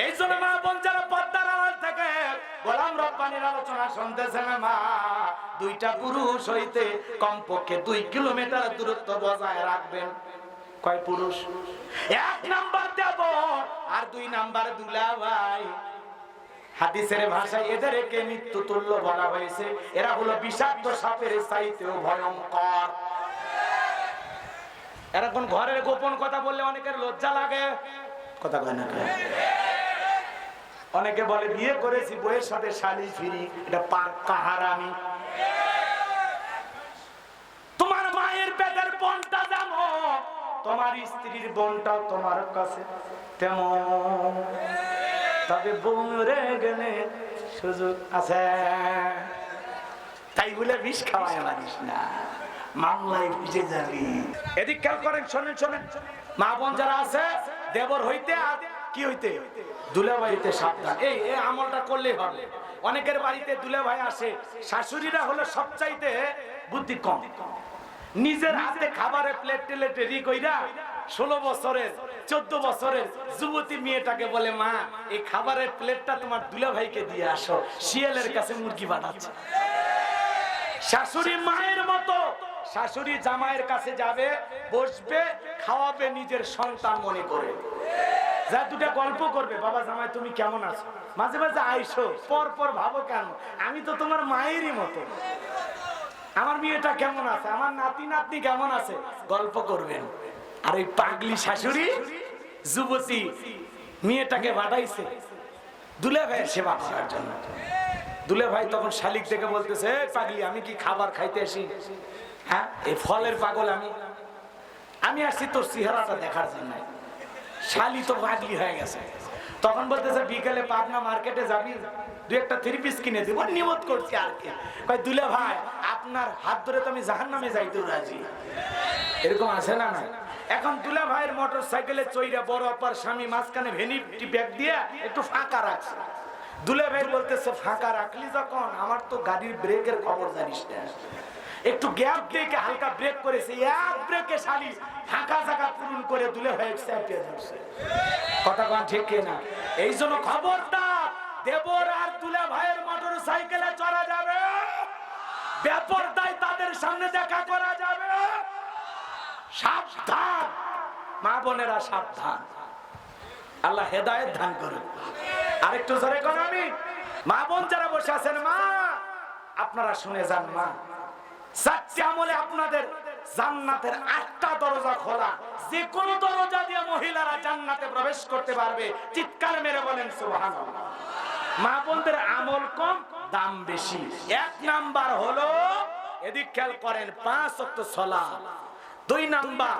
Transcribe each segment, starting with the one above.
এই জন্য মা বোন যারা পদ্মার আড়াল থেকে, গোলাম রব্বানির আলোচনা শুনতেছেন মা। দুইটা পুরুষ হইতে কমপক্ষে দুই কিলোমিটার দূরত্ব বজায় রাখবেন। কয় পুরুষ? এক নাম্বার দেব আর দুই নাম্বার দুলা ভাই হাদিসের ভাষায় এদেরকে মৃত্যু তুল্য বলা হয়েছে। এরা হলো বিষাক্ত সাপের চাইতেও ভয়ঙ্কর। এরা কোন ঘরের গোপন কথা বললে অনেকের লজ্জা লাগে? কথা কয় না? অনেকে বলে, বিয়ে করেছি, বইয়ের সাথে শালি ফিরি, এটা পাক্কা হারামি তোমার মায়ের পেটের বোনটা জানো তোমার স্ত্রীর বোনটাও তোমার কাছে তেমন। তবে বোন রে গেলে সুযোগ আছে। তাই বলে বিষ খাওয়াই মারিস না। মামলায় ভিজে যাবি। এদিক খেয়াল করেন, শোনেন শোনেন। মা বোন যারা আছে, দেবর হইতে কি হইতে? দুলে বাড়িতে সাবধান। এই এই আমলটা করলে হবে। অনেকের বাড়িতে দুলে ভাই আসে, শাশুড়িরা হলো সবচাইতে বুদ্ধি কম। নিজের হাতে খাবারের প্লেট টেলেট রেডি কইরা ষোলো বছরের, চোদ্দ বছরের যুবতী মেয়েটাকে বলে, মা, এই খাবারের প্লেটটা তোমার দুলা ভাইকে দিয়ে আসো। শিয়ালের কাছে মুরগি বানাচ্ছে শাশুড়ি মায়ের মতো, শাশুড়ি জামাইয়ের কাছে যাবে, বসবে, খাওয়াবে নিজের সন্তান মনে করে। যা দুটা গল্প করবে, বাবা জামাই তুমি কেমন আছো? মাঝে মাঝে আইসো, পর পর ভাবো কেন? আমি তো তোমার মায়েরই মতো। আমার মেয়েটা কেমন আছে? আমার নাতি নাতনি কেমন আছে? গল্প করবেন। আর ওই পাগলি শাশুড়ি, যুবতী, মেয়েটাকে বাড়াইছে। দুলে ভাইয়ের সেবা করার জন্য। দুলে ভাই তখন শালিক দেখে বলতেছে, "এই পাগলি, আমি কি খাবার খাইতে আসি? হ্যাঁ? এই ফলের পাগল আমি। আমি আসছি তোর চেহারাটা দেখার জন্য। শালি তো পাগলি হয়ে গেছে। তখন বলতেছে, বিকেলে পাবনা মার্কেটে যাবি? দু একটা থ্রি পিস কিনে দিব। নিয়ত করছি আর কি। কয়, দুলে ভাই, আপনার হাত ধরে তো আমি জাহান নামে যাইতেও রাজি। এরকম আছে না না এখন দুলা ভাইয়ের মোটর সাইকেলে চইরা বড় অপার স্বামী মাঝখানে ভেনিটি ব্যাগ দিয়ে একটু ফাঁকা রাখছে। দুলে ভাই বলতেছে, ফাঁকা রাখলি যখন? আমার তো গাড়ির ব্রেকের খবর জানিস না। একটু গ্যাপ দেখে হালকা ব্রেক করেছে। এক ব্রেকে শালি ফাঁকা জায়গা পূরণ করে দুলে ভাই চাপিয়ে ধরছে। কথা কন ঠিক না এই জন্য খবরটা দেবর আর দুলে ভাইয়ের মোটর সাইকেলে চড়া যাবে। ব্যাপারটাই তাদের সামনে দেখা করা যাবে। সাবধান। মা বোনেরা সাবধান। আল্লাহ হেদায়েত দান করুন। আরেকটু জোরে কোন আমি। মা বোন যারা বসে আছেন, মা, আপনারা শুনে যান, মা। চারটি আমলে আপনাদের জান্নাতের আটটা দরজা খোলা। যে কোন দরজা দিয়ে মহিলারা জান্নাতে প্রবেশ করতে পারবে। চিৎকার মেরে বলেন, সুবহানাল্লাহ। মা বোনদের আমল কম, দাম বেশি। এক নাম্বার হলো, এদিক খেয়াল করেন, পাঁচ অক্ট সলা দুই নাম্বার,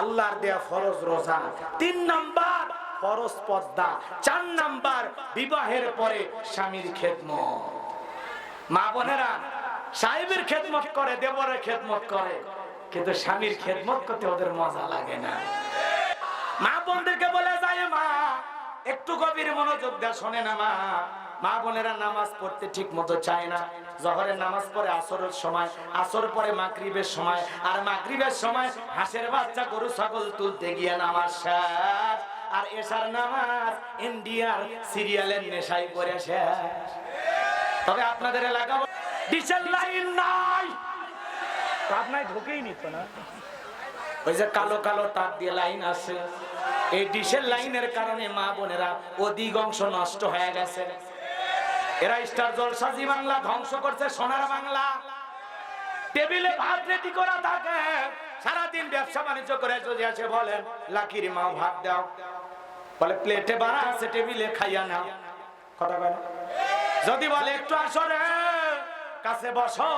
আল্লাহর দেয়া ফরজ রোজা। তিন নাম্বার, ফরজ পদ্মা চার নাম্বার, বিবাহের পরে স্বামীর খেদমত। মা বোনেরা সাহেবের খেদমত করে, দেবরের খেদমত করে। কিন্তু স্বামীর খেদমত করতে ওদের মজা লাগে না। মা বোনদেরকে বলে, যায় মা, একটু গভীর মনোযোগ দেওয়া শোনে না মা। মা বোনেরা নামাজ পড়তে ঠিক মতো চায় না। জহরের নামাজ পড়ে আসরের সময়, আসর পরে মাগরিবের সময়, আর মাগরিবের সময় হাঁসের বাচ্চা গরু, ছাগল তুলতে গিয়ে নামাজ শেষ। আর এশার নামাজ ইন্ডিয়ার সিরিয়ালের নেশায় পড়ে শেষ। তবে আপনাদের এলাকা ডিজেল লাইন নাই। আপনায় ঢুকেই নিত না। ওই যে কালো কালো তার দিয়ে লাইন আছে। এই ডিশের লাইনের কারণে মা বোনেরা অধিকাংশ নষ্ট হয়ে গেছে। এরা স্টার জলসাজি বাংলা ধ্বংস করছে সোনার বাংলা। টেবিলে ভাত রেডি করা থাকে। সারাদিন ব্যবসা বাণিজ্য করে যদি আসে বলেন, লাকির মা ভাত দাও। বলে, প্লেটে বাড়া আছে, টেবিলে খাইয়া নাও। কথা বলে যদি বলে, একটু আসরে কাছে বসো।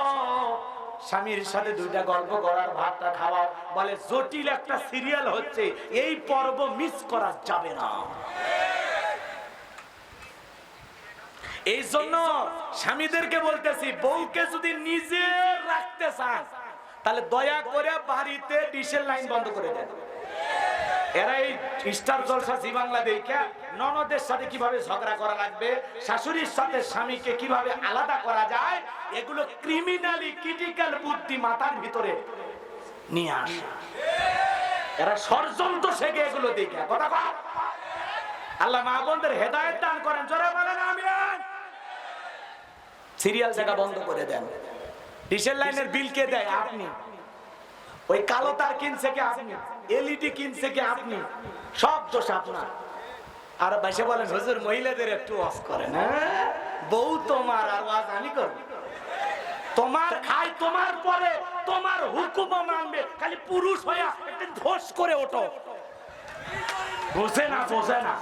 স্বামীর সাথে দুইটা গল্প করার ভাতটা খাওয়াও। বলে, জটিল একটা সিরিয়াল হচ্ছে, এই পর্ব মিস করা যাবে না। এই জন্য স্বামীদেরকে বলতেছি, বউকে যদি নিজে রাখতে চান, তাহলে দয়া করে বাড়িতে ডিশের লাইন বন্ধ করে দেন। এরা এই স্টার জলসা জি বাংলা দেখে ননদের সাথে কীভাবে ঝগড়া করা লাগবে, শাশুড়ির সাথে স্বামীকে কীভাবে আলাদা করা যায়, এগুলো ক্রিমিনালি ক্রিটিক্যাল বুদ্ধি মাথার ভিতরে নিয়ে আসে। এরা ষড়যন্ত্র শেখে এগুলো দেখে কথা? আল্লাহ মা বোনদের হেদায়েত দান করেন, জোরে বলেন আমিন। সিরিয়াল দেখা বন্ধ করে দেন। ডিসেল লাইনের বিল কে দেয়? আপনি। ওই কালো তার কিনছে কি আপনি? এলইডি কিনছে কি আপনি? সব দোষ আপনার। আর বাইসে বলেন হুজুর মহিলাদের একটু অফ করেন হ্যাঁ? বউ তোমার আর আমি করব। তোমার খাই তোমার পরে তোমার হুকুম মানবে। খালি পুরুষ হইয়া একটু ধস করে ওঠো। বোঝে না বোঝে না।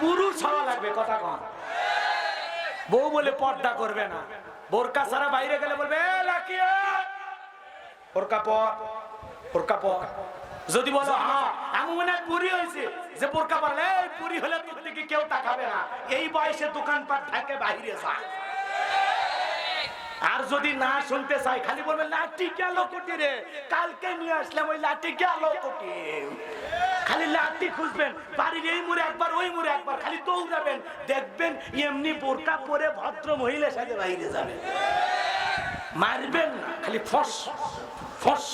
পুরুষ হওয়া লাগবে কথা কন। বউ বলে পর্দা করবে না। বোরকা ছাড়া বাইরে গেলে বলবে "এ, লাকিয়া বোরকা পর বোরকা পর যদি বলো হ্যাঁ আমি মনে হয় পুরি হয়েছে। যে বোরকা পুরি হলে তোর দিকে কেউ তাকাবে না। এই বয়সে দোকানপাট থাকে বাইরে যায় আর যদি না শুনতে চাই খালি বলবে, লাঠি গেল কোটি রে। কালকে নিয়ে আসলাম ওই লাঠি গেল কোটি। খালি লাঠি খুঁজবেন, বাড়ির এই মুড়ে একবার, ওই মুড়ে একবার, খালি দৌড়াবেন, দেখবেন এমনি বোরকা পরে ভদ্র মহিলা সাথে বাইরে যাবেন মারবেন না, খালি ফস ফস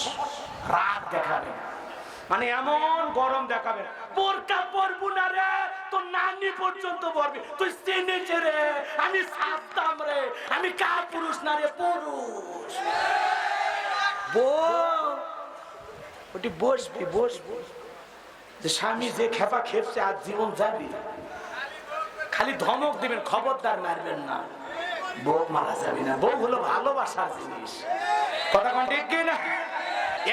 রাগ দেখাবেন। মানে এমন গরম দেখাবেন, বোরকা পরবো না রে তো নানি পর্যন্ত পরবি। তুই চিনেছে রে, আমি সাবতাম রে, আমি কা পুরুষ না রে, পুরুষ। ওটি বসবি বসবি। যে স্বামী যে খেপা খেপছে আজ জীবন যাবি। খালি ধমক দিবেন, খবরদার মারবেন না। বউ মারা যাবে না। বউ হলো ভালোবাসার জিনিস। কথা কোন ঠিক কি না?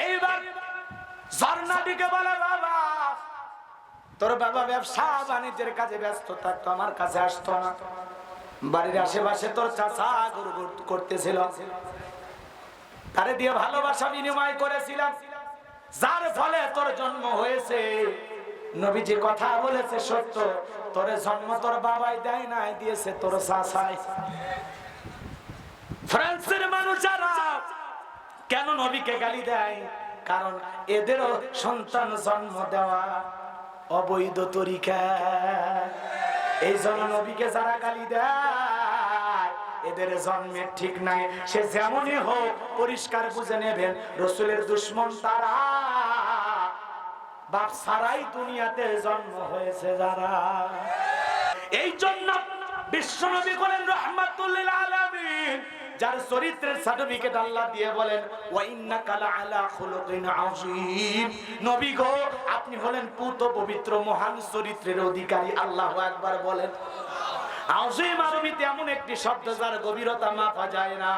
এইবার ঝর্ণাটিকে বলে, বাবা, তোর বাবা ব্যবসা বাণিজ্যের কাজে ব্যস্ত থাকতো, আমার কাছে আসতো না। বাড়ির আশেপাশে তোর চাষা গরু করতেছিল। তারে দিয়ে ভালোবাসা বিনিময় করেছিলাম। যার ফলে তোর জন্ম হয়েছে। নবীজি কথা বলেছে সত্য। তোর জন্ম তোর বাবাই দেয় নাই, দিয়েছে তোর চাষাই ফ্রান্সের মানুষেরা কেন নবীকে গালি দেয়? কারণ এদেরও সন্তান জন্ম দেওয়া অবৈধ তরিকা। এই জন্য নবীকে যারা গালি দেয়, এদের জন্মের ঠিক নাই। সে যেমনই হোক, পরিষ্কার বুঝে নেবেন, রসুলের দুশ্মন তারা। বাপ সারাই দুনিয়াতে জন্ম হয়েছে যারা। এই জন্য বিশ্ব বিশ্বনবী বলেন, রহমাতুল্লিল আলামিন যার চরিত্রের সার্টিফিকেট আল্লাহ দিয়ে বলেন ওয়াইন্না কালা আলা খুলুকিন আযীম। নবী গো, আপনি হলেন পুত পবিত্র মহান চরিত্রের অধিকারী, আল্লাহু আকবার বলেন। আযীম আরবিতে এমন একটি শব্দ যার গভীরতা মাপা যায় না।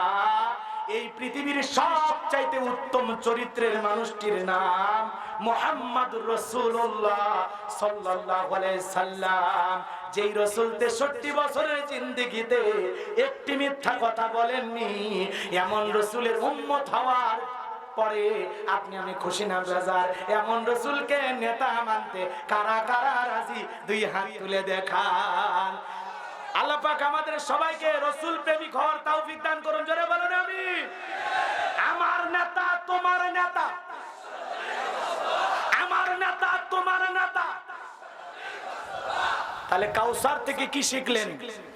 এই পৃথিবীর সবচাইতে উত্তম চরিত্রের মানুষটির নাম মোহাম্মদ রসুল্লাহ আলাইহি সাল্লাম। যেই রসুল তেষট্টি বছরের জিন্দিগিতে একটি মিথ্যা কথা বলেননি, এমন রসুলের উম্মত হওয়ার পরে আপনি, আমি খুশি না বেজার, এমন রসুলকে নেতা মানতে কারা কারা রাজি? দুই হাত তুলে দেখান। আল্লাহ পাক আমাদের সবাইকে রসুল প্রেমিক হওয়ার তাও দান করুন, জোরে বলুন আমি আমার নেতা তোমার নেতা আমার নেতা তোমার নেতা তাহলে কাউসার থেকে কি শিখলেন?